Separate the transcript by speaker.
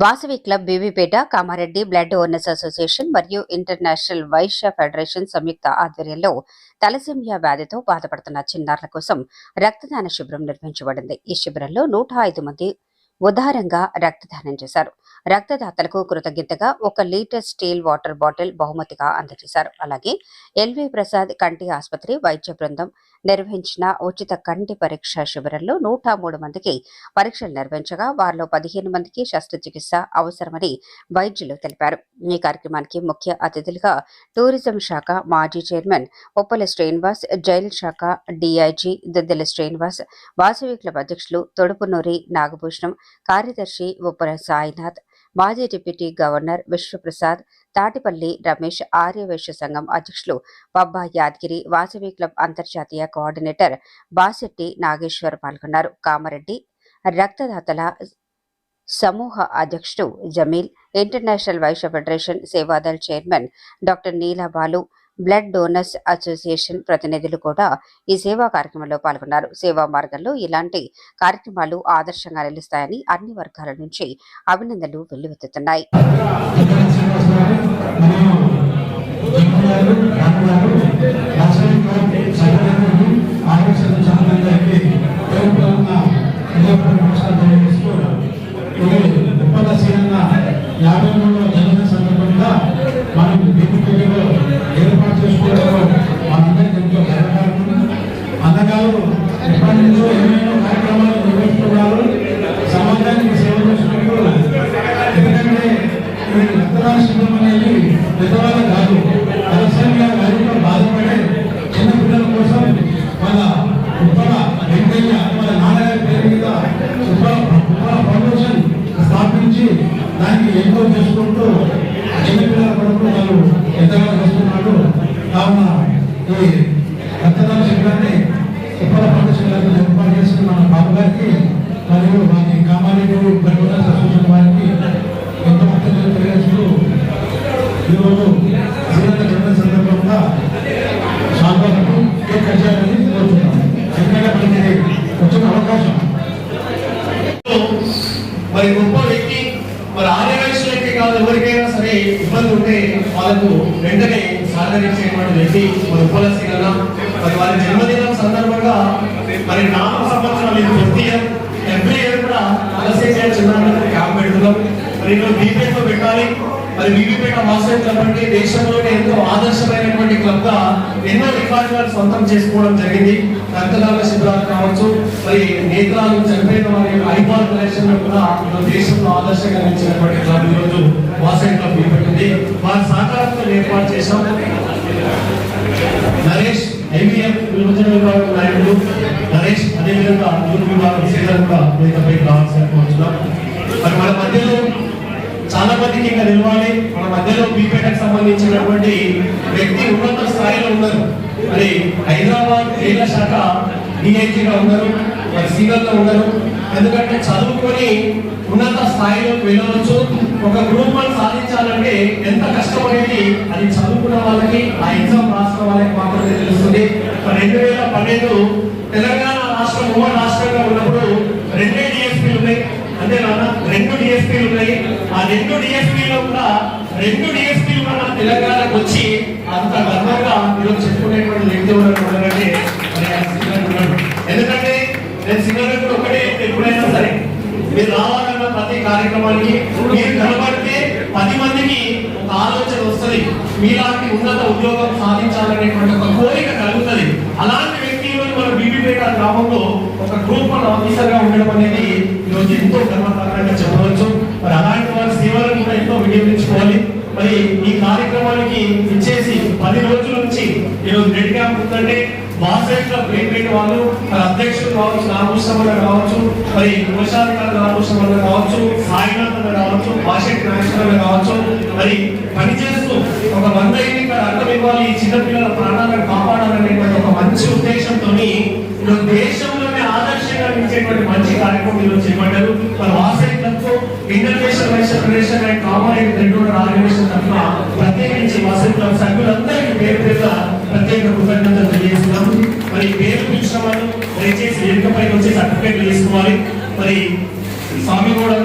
Speaker 1: Vasavi club Bibipet Kamareddy blood donors association మరియు international Vysya federation సంయుక్త ఆధ్వర్యంలో తలసేమియా వ్యాధితో బాధపడుతున్న చిన్నారుల కోసం రక్తదాన శిబిరం నిర్వహించబడింది. ఈ శిబిరంలో నూట ఐదు మంది ఉదారంగా రక్తదానం చేశారు. రక్తదాతలకు కృతజ్ఞతగా ఒక లీటర్ స్టీల్ వాటర్ బాటిల్ బహుమతిగా అందజేశారు. అలాగే ఎల్వి ప్రసాద్ కంటి ఆసుపత్రి వైద్య బృందం నిర్వహించిన ఉచిత కంటి పరీక్ష శిబిరంలో నూట మూడు మందికి పరీక్షలు నిర్వహించగా వారిలో పదిహేను మందికి శస్త్రచికిత్స అవసరమని వైద్యులు తెలిపారు. ఈ కార్యక్రమానికి ముఖ్య అతిథులుగా టూరిజం శాఖ మాజీ చైర్మన్ ఉప్పల శ్రీనివాస్ జైల్ శాఖ డీఐజీ దిద్దెల శ్రీనివాస్ వాసవి క్లబ్ అధ్యక్షులు తొడుపునూరి నాగభూషణం కార్యదర్శి ఉప్పల సాయినాథ్ మాజీ డిప్యూటీ గవర్నర్ విశ్వప్రసాద్ తాటిపల్లి రమేష్ ఆర్యవైశ్య సంఘం అధ్యక్షులు పబ్బా యాదగిరి వాసవి క్లబ్ అంతర్జాతీయ కోఆర్డినేటర్ బాసెట్టి నాగేశ్వర్ పాల్గొన్నారు. కామారెడ్డి రక్తదాతల సమూహ అధ్యక్షుడు Jameel international Vaishya federation Sevadal chairman doctor Neelabalu blood donors association ప్రతినిధులు కూడా ఈ సేవా కార్యక్రమంలో పాల్గొన్నారు. సేవా మార్గంలో ఇలాంటి కార్యక్రమాలు ఆదర్శంగా నిలుస్తాయని అన్ని వర్గాల నుంచి అభినందనలు వెల్లువెత్తుతున్నాయి
Speaker 2: యాభై మూడవ జన్మదిన సందర్భంగా మనం బీపీలో ఏర్పాటు చేసుకోవడంలో మనందరికీ ఎంతో గర్వకారణం అందగారు ఎప్పటి కార్యక్రమాలు నిర్వహిస్తున్నారు? సమాజానికి సేవ చేస్తున్నట్టు ఎందుకంటే ఈ అనేది పెద్దవాళ్ళు కాదు. తలసేమియా వ్యాధితో బాధపడే చిన్న పిల్లల కోసం వాళ్ళ ఉప్పల వెంకయ్య వాళ్ళ నాన్నగారి పేరు మీద ఉప్పల ఉప్పల ఫౌండేషన్ స్థాపించి దానికి ఎంతో చేసుకుంటూ చిన్నపిల్లల కొరకు వాళ్ళు ఎంతగా చేస్తున్నారు కావున ఈ కామారెడ్డి బ్లడ్ అసోసియేషన్ వారికి ఎంతో కృతజ్ఞతలు తెలియజేస్తూ ఈరోజు శ్రీలంక జన్మ సందర్భంగా శాంతకు కేక్ కట్ చేయాలని కోరుతున్నాను. ఎందుకంటే మనకి వచ్చిన అవకాశం.
Speaker 3: మరి గొప్ప వ్యక్తి మరి ఆర్యవైశ్యులకి కాదు ఎవరికైనా సరే ఇబ్బంది ఉంటే వాళ్ళకు వెంటనే సహకరించేటువంటి వ్యక్తి మరి ఉప్పల మరి వారి జన్మదినం సందర్భంగా మరి నామ సంవత్సరాలు ప్రతి చిన్న మరి ఈరోజు బీపీతో పెట్టాలి. మరి బీబీపేట మాస్టర్ క్లబ్ అంటే దేశంలోనే ఎంతో ఆదర్శమైనటువంటి క్లబ్గా ఎన్నో రికార్డులను సొంతం చేసుకోవడం జరిగింది. రక్తదాన శిబిరాలు కావచ్చు మరి నేత్రాలు చనిపోయిన వారి యొక్క ఐబాల్ కలెక్షన్ కూడా దేశంలో ఆదర్శంగా నిలిచినటువంటి క్లబ్ ఈరోజు మాస్టర్ క్లబ్ బీపీపేట వారి సహకారంతో ఏర్పాటు చేశాం. నరేష్ ఐవీఎం విభజన విభాగం నాయకుడు నరేష్ అదేవిధంగా యూత్ విభాగం శ్రీలంక నేతపై వేదికపై రావాల్సిన కోరుతున్నాం మరి మన మధ్యలో చాలా మందికి ఇంకా నిలవాలి. మన మధ్యలో బీపేటకు సంబంధించినటువంటి వ్యక్తి ఉన్నత స్థాయిలో ఉన్నారు. మరి హైదరాబాద్ జైళ్ళ శాఖ డిఐజీగా ఉన్నారు. మరి సీనియర్లో ఉన్నారు. ఎందుకంటే చదువుకొని ఉన్నత స్థాయిలోకి వెళ్ళవచ్చు. ఒక గ్రూప్ వన్ సాధించాలంటే ఎంత కష్టపడేది అది చదువుకున్న వాళ్ళకి ఆ ఎగ్జామ్ రాసిన వాళ్ళకి మాత్రమే తెలుస్తుంది. రెండు వేల పన్నెండు తెలంగాణ రాష్ట్రం ఉమ్మడి రాష్ట్రం ఉన్నప్పుడు రెండే డిఎస్పీలు ఉన్నాయి అంటే నాన్న రెండు డిఎస్పీలు ఉన్నాయి ఆ రెండు డిఎస్పీలో కూడా రెండు డిఎస్పీలు మన తెలంగాణకు వచ్చి అంత గర్వంగా ఈరోజు చెప్పుకునేటువంటి వ్యక్తి ఎవరు ఉన్నారంటే ఎందుకంటే నేను సింగర్ ఒకటే ఎప్పుడైనా సరే మీరు రావాలన్న ప్రతి కార్యక్రమానికి మీరు కనబడితే పది మందికి ఒక ఆలోచన వస్తుంది. మీలాంటి ఉన్నత ఉద్యోగం సాధించాలనేటువంటి ఒక కోరిక కలుగుతుంది. అలాంటి వ్యక్తి మన బీబీపేట గ్రామంలో ఒక గ్రూప్ వన్ ఆఫీసర్గా ఉండడం అనేది ఈరోజు ఎంతో గర్వకారణంగా చెప్పవచ్చు. మరి అలాంటి వారి సేవలను కూడా ఎంతో వినియోగించుకోవాలి. మరి ఈ కార్యక్రమానికి ఇచ్చేసి పది రోజుల నుంచి ఈరోజు రెడ్ క్యాంప్ ఉందంటే వాసెట్లో ప్లేట్ వాళ్ళు మరి అధ్యక్షులు కావచ్చు నాగభూషణ కావచ్చు మరి కోశాధికారి నాగభూషణ కావచ్చు సాయినాథ్ కావచ్చు వాసెట్ నాగేశ్వర కావచ్చు మరి పనిచేస్తూ ఒక వంద ఎన్నికల అర్థం ఇవ్వాలి ఈ చిన్నపిల్లల ప్రాణాలను కాపాడాలనేటువంటి ఒక మంచి ఉద్దేశంతో దేశంలోనే ఆదర్శంగా ఇచ్చేటువంటి మంచి కార్యక్రమం ఈరోజు చేపట్టారు. ఇంటర్నేషనల్ వైస్ ఫెడరేషన్ అండ్ కామన్ రెండు ఆర్గనైజేషన్ తరఫున ప్రత్యేకించి వాసెట్ క్లబ్ సభ్యులందరికీ పేరు పేరుగా ప్రత్యేక కృతజ్ఞతలు తెలియజేస్తున్నాము. మరి పేరు పిలిచిన వాళ్ళు దయచేసి వేదికపైకి వచ్చి సర్టిఫికేట్లు తీసుకోవాలి. మరి స్వామి కూడా